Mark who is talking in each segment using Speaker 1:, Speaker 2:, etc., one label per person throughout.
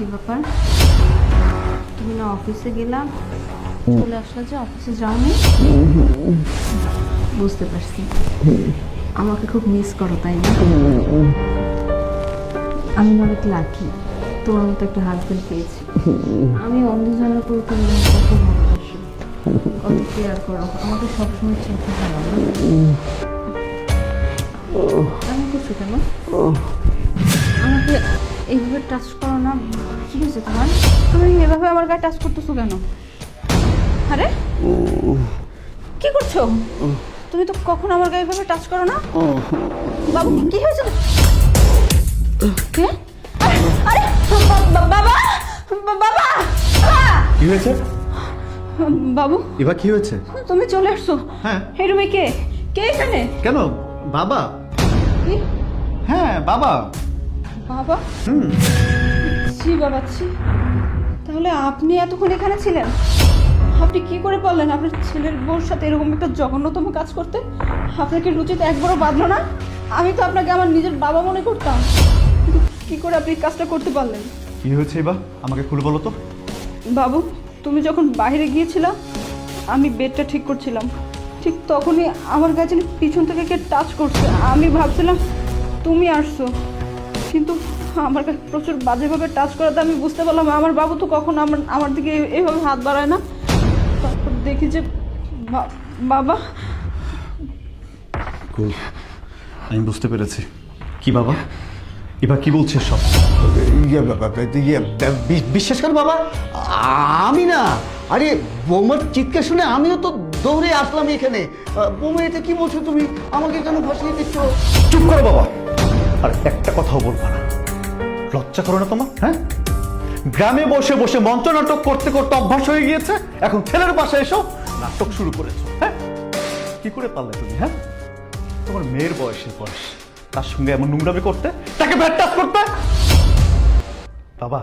Speaker 1: কি ব্যাপার? তুমি না অফিসে গেলাম চলে আসলে যে অফিসে যাওনি? বুঝতে পারছি। আমাকে খুব মিস করো তাই না? আমি অনেক লাকি তোমার মতো একটা হাজবেন্ড পেয়েছি। আমি অন্ধজনের উপর তুমি কত ভালোবাসি। কত কেয়ার করো? আমাকে সবসময় চেতে ভালো আমি করছ কেন? আমাকে এইভাবে টাচ করো না। কি হয়েছে তোমার?
Speaker 2: তুমি এভাবে আমার গায়ে টাচ করতেছো কেন? আরে কি করছ? তুমি তো কখন আমার গায়ে এভাবে টাচ করো না? বাবু কি হয়েছে? আরে, বাবা বাবা
Speaker 3: কি হয়েছে?
Speaker 2: বাবু
Speaker 3: এবার কি হয়েছে?
Speaker 2: তুমি চলে আসছো।
Speaker 3: হ্যাঁ।
Speaker 2: এই রুমে কে? কে এখানে?
Speaker 3: কেন? বাবা? হ্যাঁ বাবা।
Speaker 2: বাবা।
Speaker 3: হুম
Speaker 2: ছি বাবা ছি। তাহলে আপনি এতক্ষণ এখানে ছিলেন? আপনি কি করে পারলেন আপনার ছেলের বউর সাথে এরকম একটা জঘন্যতম কাজ করতে? আপনাকে রুচিতে একবারও বাঁধলো না? আমি তো আপনাকে আমার নিজের বাবা মনে করতাম। কিন্তু কি করে আপনি কাজটা করতে পারলেন?
Speaker 3: কি হয়েছে এবার? আমাকে খুলে বলো তো।
Speaker 2: বাবু তুমি যখন বাইরে গিয়েছিলা আমি বেডটা ঠিক করছিলাম। ঠিক তখনই আমার কাছে পিছন থেকে কে টাচ করছে। আমি ভাবছিলাম তুমি আসছো। কিন্তু আমার কাছে প্রচুর বাজেভাবে টাচ করাতে আমি বুঝতে পারলাম আমার বাবু তো কখনো আমার আমার দিকে এইভাবে হাত বাড়ায় না। তারপর দেখি যে বাবা।
Speaker 3: আমি বুঝতে পেরেছি। কি বাবা? এবার কি বলছিস সব?
Speaker 4: ইয়ে বাবা, ইয়ে, বিশ্বাস কর বাবা আমি না আরে বৌমার চিৎকার শুনে আমিও তো দৌড়ে আসলাম এখানে। বৌমা এটা কি বলছো তুমি? আমাকে কেন ভাসিয়ে দিচ্ছ?
Speaker 3: চুপ করো বাবা। আর একটা কথাও বলব না। লজ্জা করো না তোমার হ্যাঁ? গ্রামে বসে বসে মঞ্চ নাটক করতে করতে অভ্যাস হয়ে গিয়েছে, এখন ছেলের বাসায় এসো, নাটক শুরু করেছ হ্যাঁ? কি করে পারলে তুমি হ্যাঁ? তোমার মেয়ের বয়সের বয়স, তার সঙ্গে এমন নোংরামি করতে, তাকে টাচ করতে? বাবা,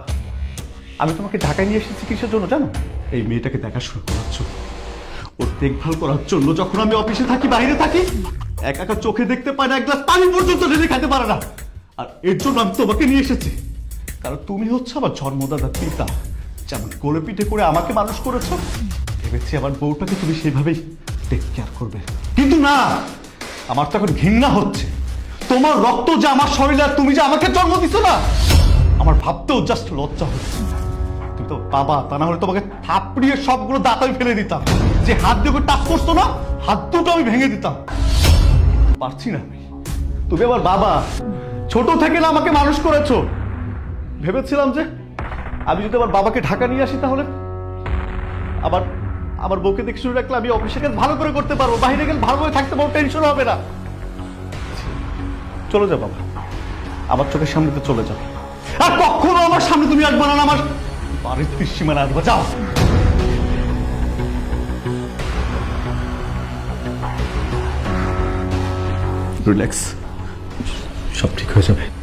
Speaker 3: আমি তোমাকে ঢাকায় নিয়ে এসেছি কিসের জন্য জানো? এই মেয়েটাকে দেখাশোনা করার জন্য। ওর দেখভাল করার জন্য যখন আমি অফিসে থাকি, বাইরে থাকি একা একা চোখে দেখতে পায় না, এক গ্লাস পানি পর্যন্ত ঢেলে খেতে পারে না। আর এর জন্য আমি তোমাকে নিয়ে এসেছি। কারণ তুমি হচ্ছে আমার জন্মদাতা পিতা। যেমন কোলে পিঠে করে আমাকে মানুষ করেছ, ভেবেছি আমার বউটাকে তুমি সেভাবেই টেক কেয়ার করবে। কিন্তু না, আমার তো এখন ঘৃণা হচ্ছে। তোমার রক্ত যে আমার শরীরে, আর তুমি যে আমাকে জন্ম দিছো না, আমার ভাবতেও জাস্ট লজ্জা হচ্ছে তুমি তো বাবা, তা না হলে তোমাকে থাপড়িয়ে সবগুলো দাঁত আমি ফেলে দিতাম। যে হাত দিয়ে টাচ করতো না, হাত দুটো আমি ভেঙে দিতাম। পারছি না আমি। তুমি আমার বাবা। ছোট থেকে না আমাকে মানুষ করেছ। ভেবেছিলাম যে আমি যদি আমার বাবাকে ঢাকা নিয়ে আসি তাহলে আবার আমার বউকে দেখে শুরু রাখলে আমি অফিসে কাজ ভালো করে করতে পারব। বাইরে গেলে ভালোভাবে থাকতে পারব টেনশন হবে না। চলে যাও বাবা। আমার চোখের সামনে তো চলে যাও। আর কখনো আমার সামনে তুমি আসবে না আমার বাড়ির সীমানা আসবে যাও। রিল্যাক্স সব ঠিক হয়ে যাবে।